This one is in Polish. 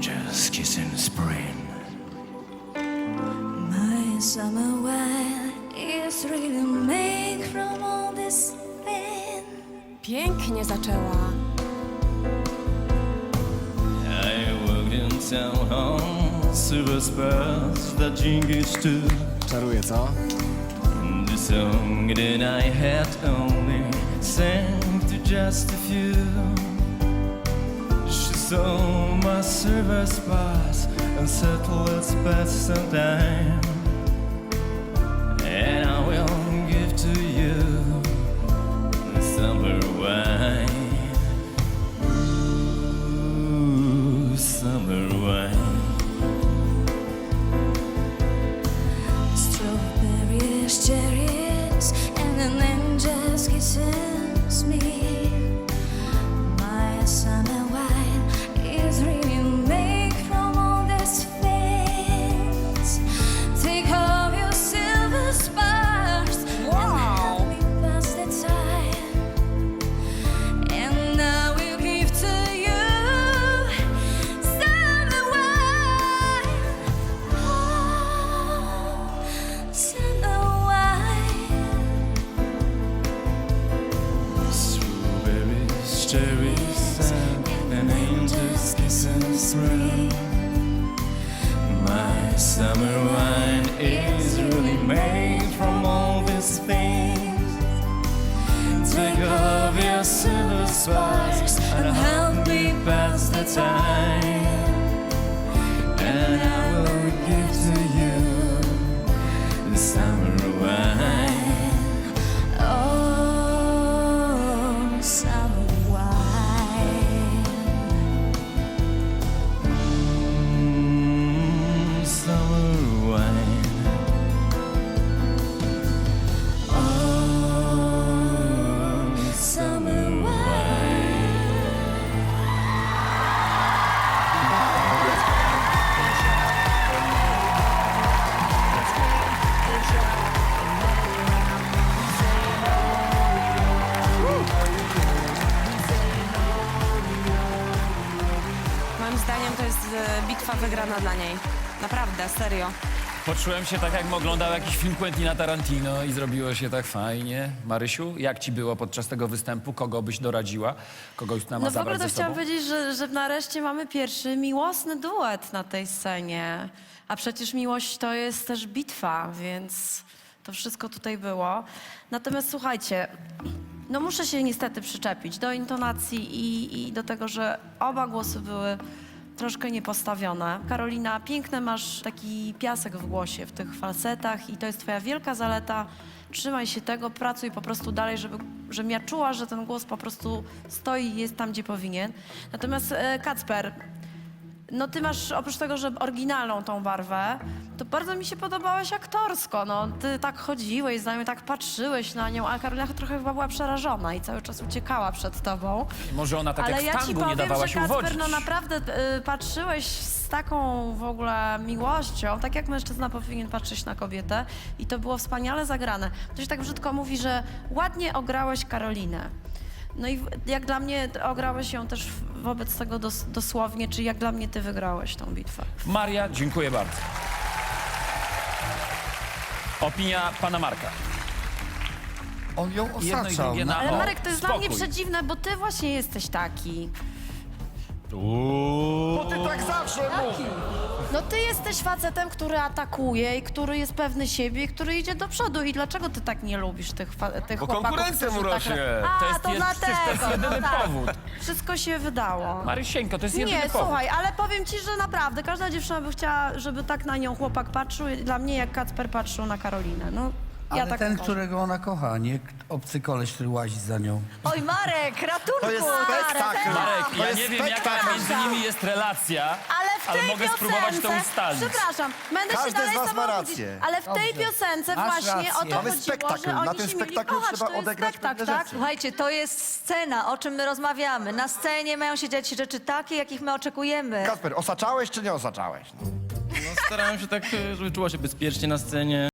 strangers kissing spring. My summer wine is really made from all this pain. Pięknie zaczęła. I walked in town on silver spurs that jingles too. Czaruje, co? And the song that I had only sang to just a few. So my service boss and settle its bets sometime. Summer wine is really made from all these things. Take off your silver spikes and help me pass the time. Moim zdaniem to jest e, bitwa wygrana dla niej. Naprawdę, serio. Poczułem się tak, jakbym oglądał jakiś film Quentina Tarantino i zrobiło się tak fajnie. Marysiu, jak ci było podczas tego występu? Kogo byś doradziła? Kogoś nam No w ogóle to ze chciałam powiedzieć, że, że nareszcie mamy pierwszy miłosny duet na tej scenie. A przecież miłość to jest też bitwa, więc to wszystko tutaj było. Natomiast słuchajcie, no muszę się niestety przyczepić do intonacji i, i do tego, że oba głosy były troszkę niepostawione. Karolina, piękny masz taki piasek w głosie, w tych falsetach i to jest twoja wielka zaleta. Trzymaj się tego, pracuj po prostu dalej, żeby, żebym ja czuła, że ten głos po prostu stoi i jest tam, gdzie powinien. Natomiast e, Kacper, no ty masz oprócz tego, że oryginalną tą barwę, to bardzo mi się podobałeś aktorsko. No, ty tak chodziłeś z nami, tak patrzyłeś na nią, a Karolina trochę chyba była przerażona i cały czas uciekała przed tobą. Może ona tak Ale jak ja w ci tangu nie powiem, dawała że się Kacper, uwodzić. no naprawdę y, patrzyłeś z taką w ogóle miłością, tak jak mężczyzna powinien patrzeć na kobietę i to było wspaniale zagrane. To się tak brzydko mówi, że ładnie ograłeś Karolinę. No i w- jak dla mnie ograłeś ją też w- wobec tego dos, dosłownie, czy jak dla mnie ty wygrałeś tą bitwę. Maria, dziękuję bardzo. Opinia pana Marka. On ją Jedno i osaczał. drugie na Ale o, Marek, to jest dla mnie spokój. przedziwne, bo ty właśnie jesteś taki. Bo ty tak zawsze mów. No ty jesteś facetem, który atakuje i który jest pewny siebie i który idzie do przodu. I dlaczego ty tak nie lubisz tych, fa- tych Bo chłopaków, konkurencja którzy mu tak... rośnie. A, To to, jest- jest- dlatego. przecież to jest jedyny no tak. powód. Wszystko się wydało. Marysieńko, to jest jedyny Nie, powód. słuchaj, ale powiem ci, że naprawdę każda dziewczyna by chciała, żeby tak na nią chłopak patrzył. Dla mnie jak Kacper patrzył na Karolinę. No, ja Ale tak ten, uważam. którego ona kocha, nie obcy koleś, który łazi za nią. Oj, Marek, ratunku! To jest spektakl. Marek, To ja jest nie wiem jaka spektakl. między nimi jest relacja, Ale w tej mogę spróbować to piosence- ustalić. Przepraszam, będę się Każdy dalej z was ma rację. Ale w tej Dobrze. piosence Masz właśnie rację. o to Mamy chodziło, spektakl. że Na oni tym się mieli spektaklu kochać. trzeba to jest odegrać spektakl, pewne tak? rzeczy. Słuchajcie, to jest scena, o czym my rozmawiamy. Na scenie mają się dziać rzeczy takie, jakich my oczekujemy. Kasper, osaczałeś czy nie osaczałeś? No, starałem się tak, e, żeby czuła się bezpiecznie na scenie.